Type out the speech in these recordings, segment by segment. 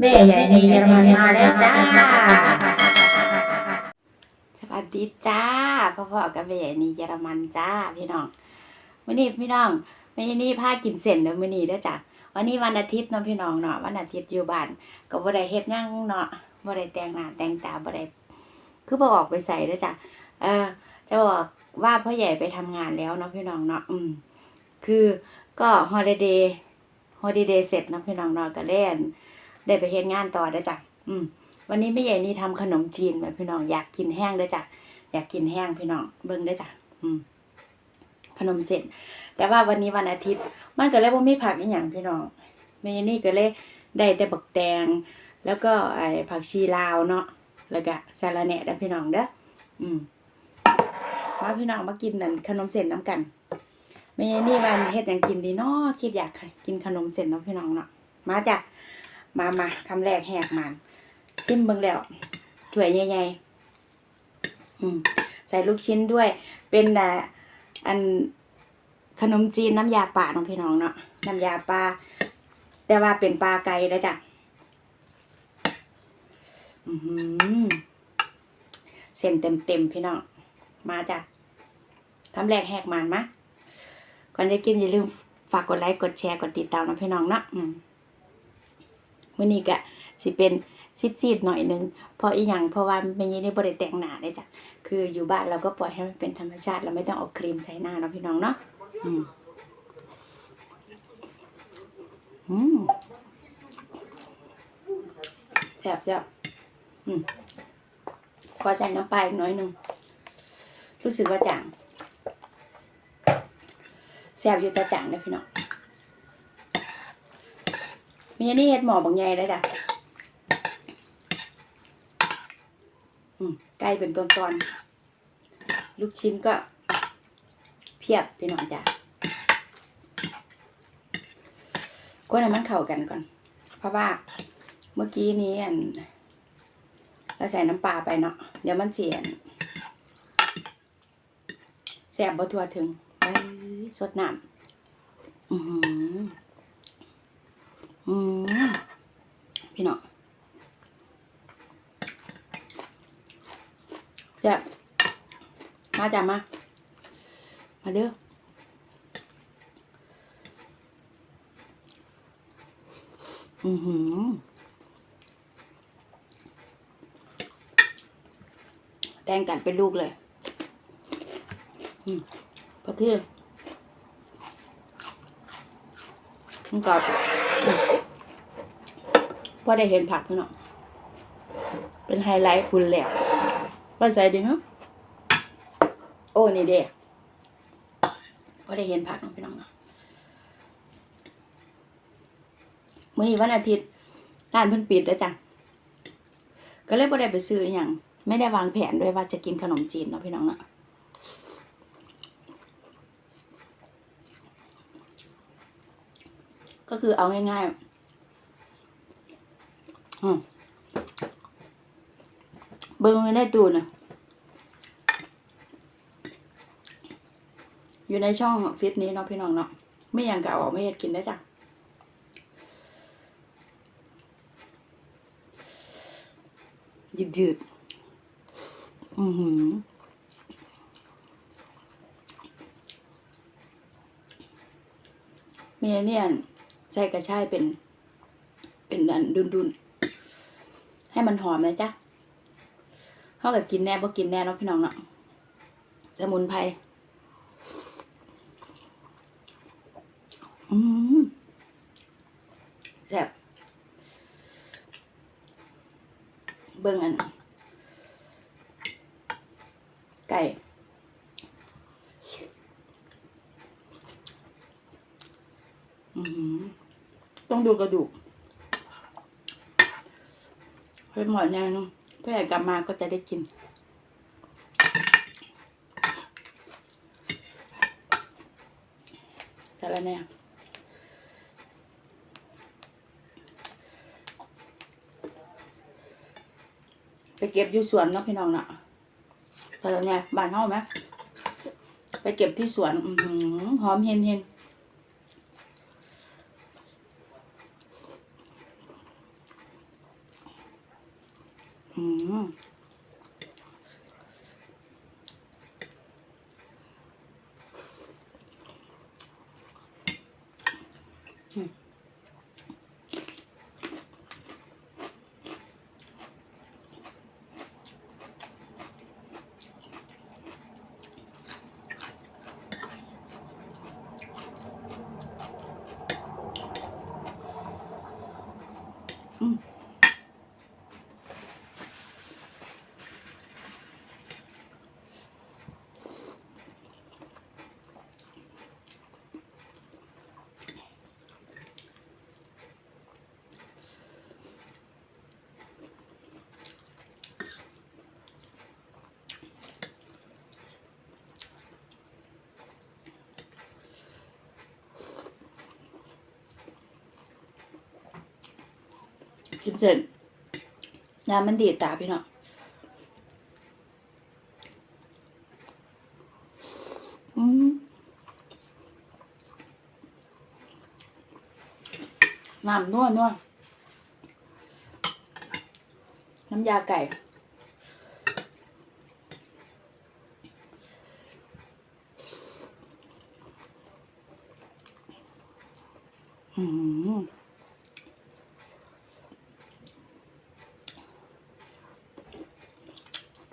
แม่ใหญ่ในเยอรมันมาแล้วจ้า สวัสดีจ้าพ่อพ่อกับแม่ใหญ่นี่เยอรมันจ้าพี่น้องวันนี้พี่น้องแม่ใหญ่นี่พากินเส้นเด้อมื้อนี้เด้อจ้ะวันนี้วันอาทิตย์เนาะพี่น้องเนาะวันอาทิตย์อยู่บ้านก็บ่ได้เฮ็ดหยังเนาะบ่ได้แต่งหน้าแต่งตาบ่ได้คือบ่ออกไปใส่เด้อจ้ะเออจะบอกว่าพ่อใหญ่ไปทำงานแล้วเนาะพี่น้องเนาะอืมคือก็ฮอลิเดย์ฮอลิเดย์เสร็จเนาะพี่น้องเนาะก็เล่น ได้ไปเฮ็ดงานต่อเด้จ้ะอืมวันนี้แม่ใหญ่นี่ทำขนมจีนแบบพี่น้องอยากกินแห้งเด้จ้ะอยากกินแห้งพี่น้องเบิ่งเด้จ้ะอืมขนมเสร็จแต่ว่าวันนี้วันอาทิตย์ มันก็เลยบ่มีผักอีหยังพี่น้องแม่ใหญ่นี่ก็เลยได้แต่บักแตง แล้วก็ไอ้ผักชีลาวเนาะแล้วก็สาระแหน่ด้พี่น้องเด้ออืมมาพี่น้องมากินนั่นขนมเส้นน้ำกันแม่ใหญ่นี่วันเฮ็ดหยังกินดีเนาะคิดอยากกินขนมเส้นเนาะพี่น้องเนาะมาจ้ะ มามาคำแรกแหกมันซิมเบิ่งแล้วถ้วยใหญ่ๆอืมใส่ลูกชิ้นด้วย เป็นอ่าอันขนมจีนน้ำยาป่าน้องพี่น้องเนาะน้ำยาปลาแต่ว่าเป็นปลาไก่แล้วจ้ะอือหือเส้นเต็มเต็มๆพี่น้อง มาจ้ะคำแรกแหกมันมะก่อนจะกินอย่าลืมฝากกดไลค์กดแชร์กดติดตามนะพี่น้องเนาะอื มมื้อนี้ก็สิเป็นซีดๆหน่อยหนึงเพราะอีหยังเพราะว่าไม่ยีได้บริแต่งหนาเลยจ้ะคืออยู่บ้านเราก็ปล่อยให้มันเป็นธรรมชาติ เราไม่ต้องเอาครีมใส่หน้าเนาะพี่น้องเนาะอืมอืมแซ่บแซ่บอืมขอใส่น้ำปลาอีกน้อยหนึ่งรู้สึกว่าจางแซ่บอยู่แต่จางเลยพี่น้อง มีอันนี้เห็ดหมอบางใหญ่เลยจ้ะไก่เป็นตอนๆลูกชิ้นก็เพียบพี่น้องจ้ะก็ให้มันเข้ากันก่อน เพราะว่าเมื่อกี้นี้อันเราใส่น้ำปลาไปเนาะเดี๋ยวมันเสียนแสบบ่ทั่วถึงสดน้ำอือหือมพี่น้อง แซ่บ มาจ้ะมา มาเด้ออือหือแตงกันเป็นลูกเลยอืมพอคือมันก็อืมพอได้เห็นผักพี่น้องเป็นไฮไลท์คุณแหลกว่าใส่ดีฮะ โอ้นี่เด้พอได้เห็นผักน้องพี่น้องเนาะมื้อนี้วันอาทิตย์ร้านเพิ่นปิดแล้วจ้ะก็เลยบ่ได้ไปซื้ออย่างไม่ได้วางแผนด้วยว่าจะกินขนมจีนเนาะพี่น้องเนาะก็คือเอาง่ายๆเบิ้งไว้ในตู้นะ อยู่ในช่องฟิตนี้เนาะพี่น้องเนาะไม่อย่างก่าออกไม่เห็ดกินได้จ้ะยืดยืดๆอือหือเมียเนี่ยใส่กระชายเป็น เป็นอันดุนๆให้มันหอมเลยจ้ะเขาก็กินแน่บ่กินแน่เนาะพี่น้องเนาะสมุนไพร อืมแซ่บเบิ่งอัน ไก่ต้องดูกระดูกเพื่อหมอยังเนาะเพื่อกลับมาก็จะได้กินสารแหน่ไเก็บอยู่สวนเนาะพี่น้องเนาะแต่ละไงบานเฮาไหมไปเก็บที่สวนอืหอมเห็นเห็นอืม กินเสร็จน้ำมันดีดตาพี่เนาะอืมน้ำนัวนัวน้ำยาไก่ อืม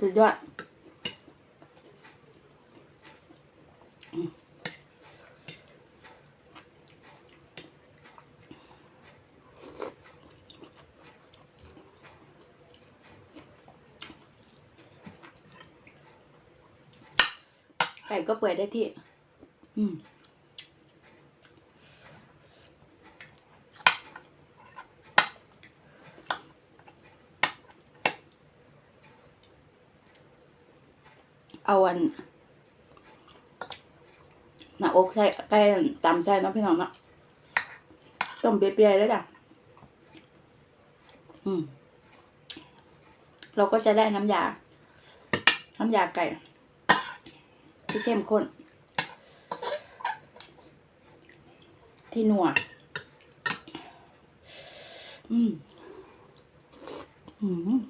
สุดยอดอืมไก่ก็เปื่อยได้ที่ อืม เอาอันหน้าอกใส่ไก่ตำใส่เนาะพี่น้องนะต้มเปรี้ยๆแล้วจ้ะอืม เราก็จะได้น้ำยา น้ำยาไก่ ที่เข้มข้น ที่นัว อืม อืม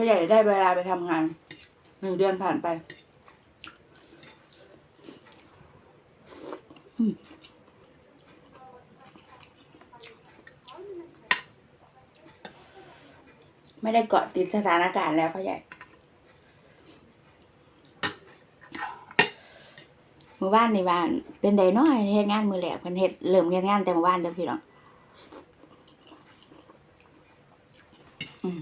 พ่อใหญ่ได้เวลาไปทำงานหนึ่งเดือนผ่านไปไม่ได้เกาะติดสถานการณ์แล้วพ่อใหญ่มือบ้านในบ้าน เป็นไดน้อยเฮ็ดงานมือแหลกเพิ่นเฮ็ดเริ่มเฮ็ดงานแต่มือบ้านเด้อพี่น้องอืม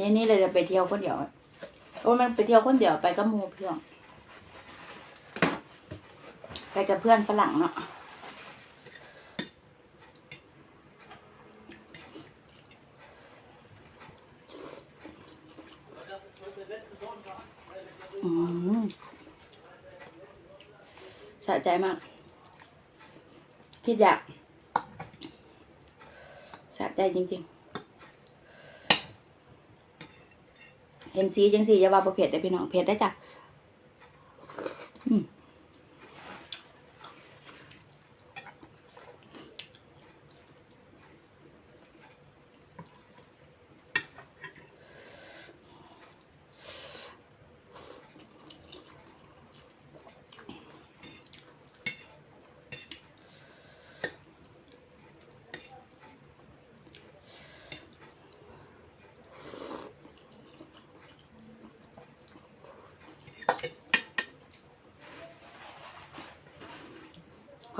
อันนี้เลยจะไปเที่ยวคนเดียวโอ้มันไปเที่ยวคนเดียวไปกับมูเพื่อนไปกับเพื่อนฝรั่งเนาะอืมสะใจมาก คิดอยากสะใจจริง ๆ เห็นสีจังสีอย่าว่าบ่เผ็ดได้อพี่น้องเผ็ดได้จ้ะ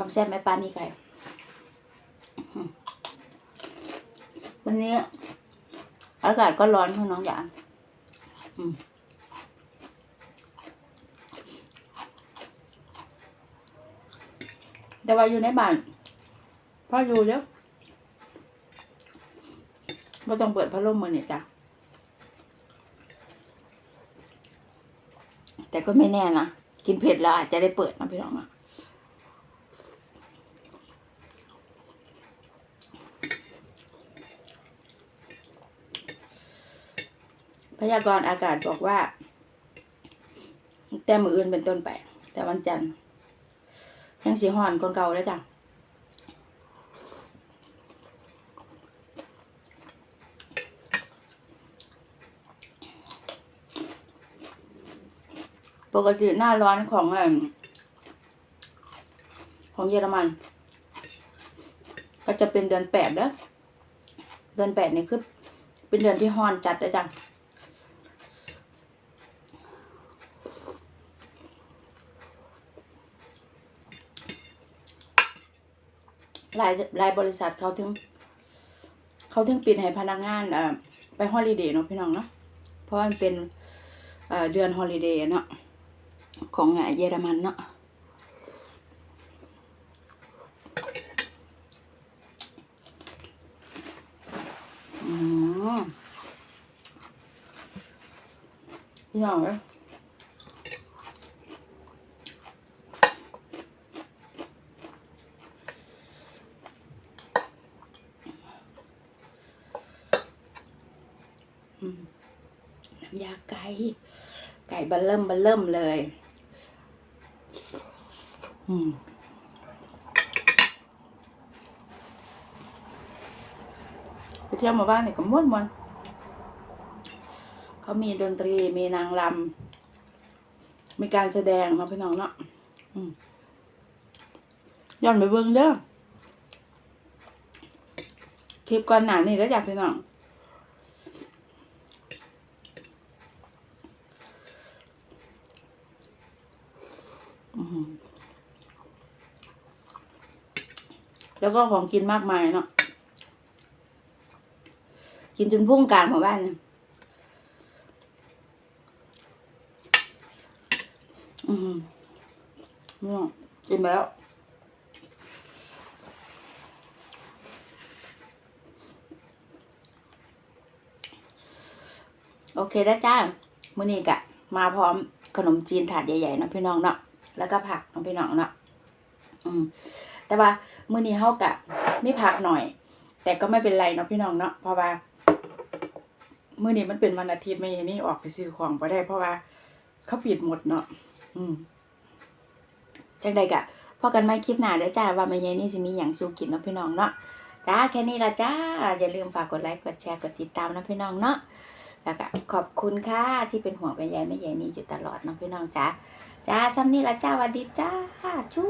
ความแซ่บแม่ปานนี่ไก่วันนี้ อากาศก็ร้อนพี่น้องอย่างแต่ว่าอยู่ในบ้านพ่ออยู่เด้อไม่ต้องเปิดพัดลมมือเนี่ยจ้ะ แต่ก็ไม่แน่นะ กินเผ็ดแล้วอาจจะได้เปิดนะพี่น้องนะ พยากรณ์อากาศบอกว่า แต่มืออื่นเป็นต้นไป แต่วันจันทร์ยังสีห่อนคนเก่าแล้วจ้ะปกติหน้าร้อนของของเยอรมัน ก็จะเป็นเดือนแปดเด้อเดือนแปดนี่คือเป็นเดือนที่ฮ้อนจัดเลยจ้ะ หลายหลายบริษัทเขาถึง เขาถึงปิดให้พนักงานเอ่อไปฮอลิเดย์เนาะพี่น้องเนาะเพราะมันเป็นเอ่อเดือนฮอลิเดย์เนาะของอะเยอรมันเนาะอืมพี่น้องเอ้ยอืมน้ำ ยาไก่ ไก่บัลเริ่มบัลเริ่มเลย อืมไปเที่ยวมู่บ้านนี่ก็ม่วนมวนเขามีดนตรีมีนางรำมีการแสดงเนาะพี่น้องเนาะย้อนไปเบิ่งเด้อคลิปก่อนหน้านี่แล้วจ้ะพี่น้อง แล้วก็ของกินมากมายเนาะกินจนพุ่งกลางหมู่บ้านเลยอืมเนี่กินไปแล้วโอเคแล้วจ้ามื้อนี้กะ มาพร้อมขนมจีนถาดใหญ่ๆเนาะพี่น้องเนาะแล้วก็ผักเนาะพี่น้องเนาะอืม แต่ว่ามื้อนี้เฮากะไมีผักหน่อย แต่ก็ไม่เป็นไรเนาะพี่น้องเนาะเพราะว่ามื้อนี้มันเป็นวันอาทิตย์ไม่อย่างนี้ออกไปซื้อของบ่ได้ เพราะว่าเขาปิดหมดเนาะอืมจังใดกะพอกันไม่คลิปหน้าเด้อจ้าว่าแม่ยนี่สิมีหยังสู่กินเนาะพี่น้องเนาะจ้าแค่นี้ละจ้า อย่าลืมฝากกดไลค์กดแชร์กดติดตามนะพี่น้องเนาะแล้วก็ขอบคุณค่ะที่เป็นห่วงเป็นใยแม่ยายนี่อยู่ตลอดนาะพี่น้องจ้าจ้าซ้ำนี่ละจ้าวัสดีจ้าชู